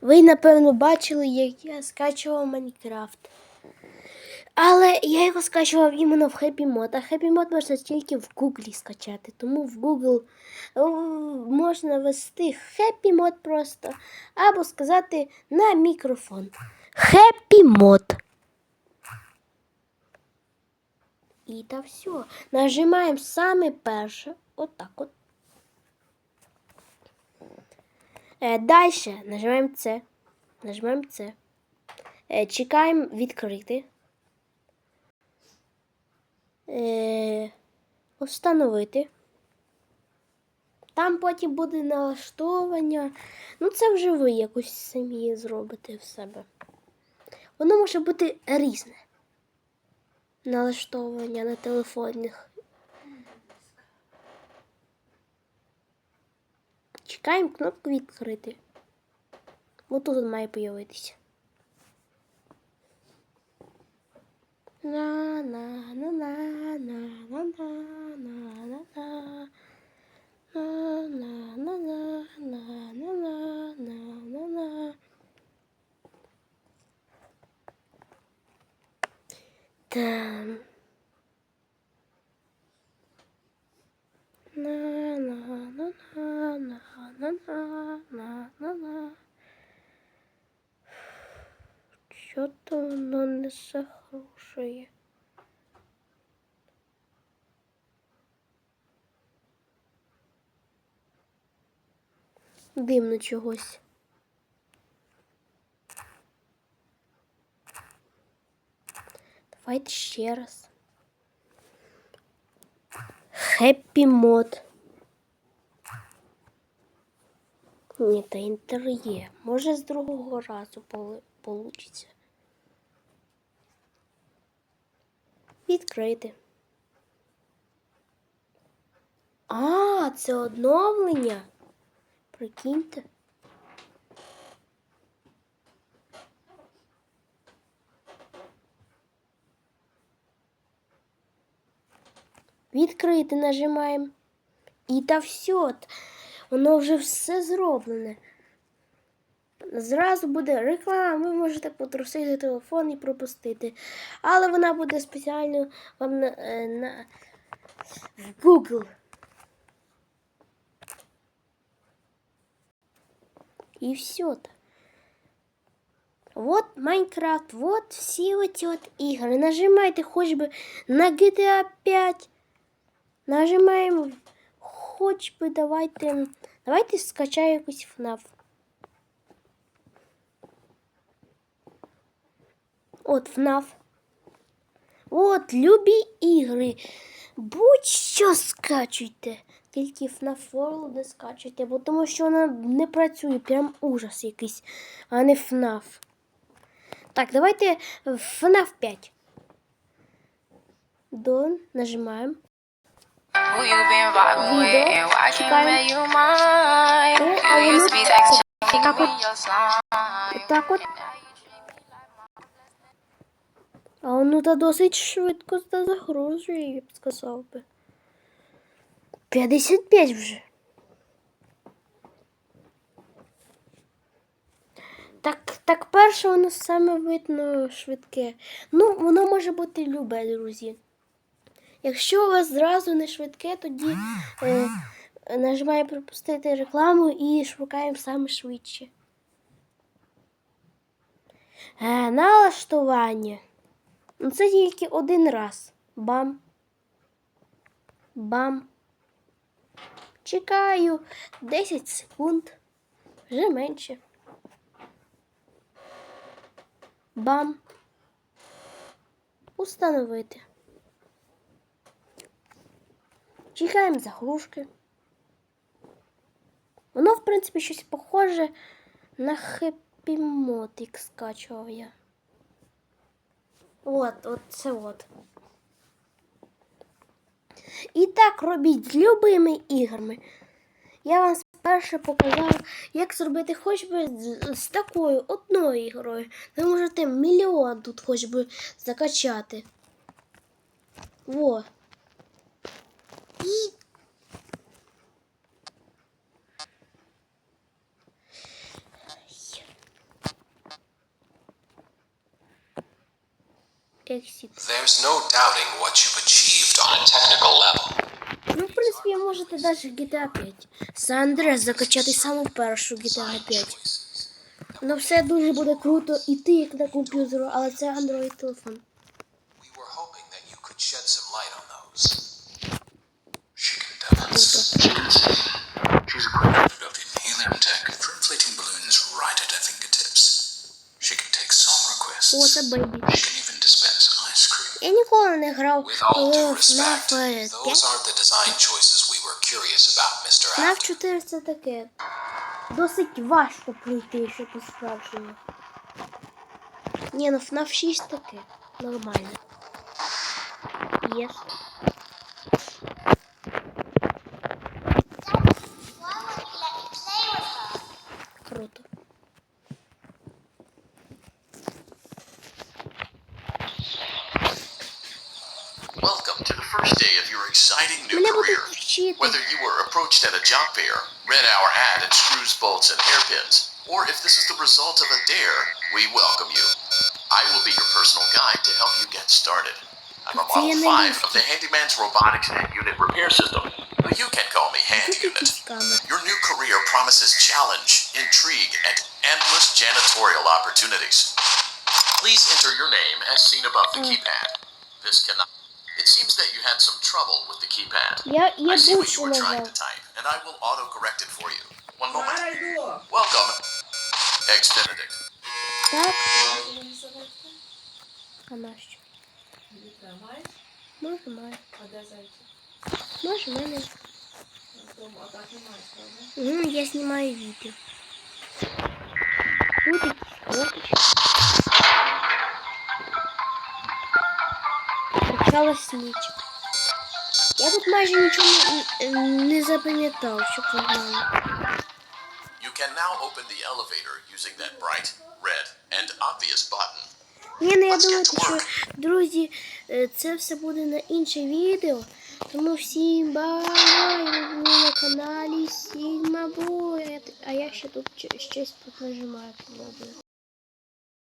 Ви, напевно, бачили, як я скачував Майнкрафт. Але я його скачував іменно в Happy Mod, а Happy Mod можна тільки в Google скачати. Тому в Google можна ввести Happy Mod просто, або сказати на мікрофон. Happy Mod. І та все. Нажимаємо саме перше. Отак от. Е, Далі нажимаємо це. Нажимаємо це. Е, чекаємо відкрити. Е, встановити. Там потім буде налаштовування. Ну, це вже ви якось самі зробите в себе. Воно може бути різне. Налаштовування на телефонних. Чекаємо кнопку відкрити. Ось тут має появитися. На на на на на на на на на на на на на на на на на на на Там. На на на на на на на на на на Що-то не захрушує. Дивно чогось. Давайте ще раз. Хеппі мод. Ні, та інтер є. Може з другого разу получиться. Відкрити. А, це оновлення. Прикиньте. Відкрити нажимаємо. І та все. Воно вже все зроблене. Зразу буде реклама, ви можете потрусити телефон і пропустити. Але вона буде спеціально вам на, е, на в Google. І все. -то. Вот Майнкрафт, вот всі оці от ігри. Нажимайте хоч би на GTA 5. Нажимаємо хоч би давайте. Давайте скачаю якусь FNAF. От FNAF. От, любі ігри. Будь-що скачуйте. Тільки FNAF World не скачуйте, бо тому що вона не працює. Прям ужас якийсь, а не FNAF. Так, давайте FNAF 5. Дон, нажимаємо. Who you been vibing with Відео. and why can't Чекаємо. make you mine? Е, You а воно used to be texting так от, me your sign. так от. А воно та досить швидко загрожує, я б сказав би. 55 вже. Так, так перше воно саме видно швидке. Ну, воно може бути любе, друзі. Якщо у вас зразу не швидке, тоді е, нажимаємо пропустити рекламу і шукаємо саме швидше. Е, налаштування. Ну, це тільки один раз. Бам. Бам. Чекаю 10 секунд. Вже менше. Бам. Установити. Чекаємо загрузки. Воно, в принципі, щось похоже на Happy Mod, як скачував я. От, от це от. І так робіть з любими іграми. Я вам спершу показав, як зробити хоч би з такою одною ігрою. Ви можете мільйон тут хоч би закачати. Во. І Exit. There's no doubting what you've achieved on a technical level. Ну, в принципі, можете навіть GTA 5. San Andreas закачати саму першу GTA 5. Ну все дуже буде круто іти як на комп'ютеру, але це Android телефон. О, це бейбі. Ніколи не грав With all due respect, those aren't the design choices we were curious about, Mr. FNAF Afton. 4 це таке. Досить важко пройти, що по-справжньому. Ні, ну FNAF 6 таке. Нормально. Єс. Круто. your exciting new career. Whether you were approached at a job fair, read our ad and screws, bolts, and hairpins, or if this is the result of a dare, we welcome you. I will be your personal guide to help you get started. I'm a Model 5 of the Handyman's Robotics Hand Unit Repair System, but you can call me Hand Unit. Your new career promises challenge, intrigue, and endless janitorial opportunities. Please enter your name as seen above the keypad. This cannot It seems that you had some trouble with the keypad. Я, I я see what you більше were trying to нажав. type, and I will auto-correct it for you. One moment. Зараз йду. Welcome, Eggs Benedict. Так, Мені собачка? а нащо? Відтримай. Може, має. А де зайчик? Може, в мене. Тому, а так немає, правда? Угу, я знімаю відео. Тут якісь Почалась ніч. Я тут майже нічого не, не запам'ятав, щоб ви знали. You can now open the elevator using that bright, red, and obvious button. Ні, ну я думаю, що, друзі, е, це все буде на інше відео. Тому всім бай! Ви на каналі Sigma Boy. А я ще тут щось тут нажимаю.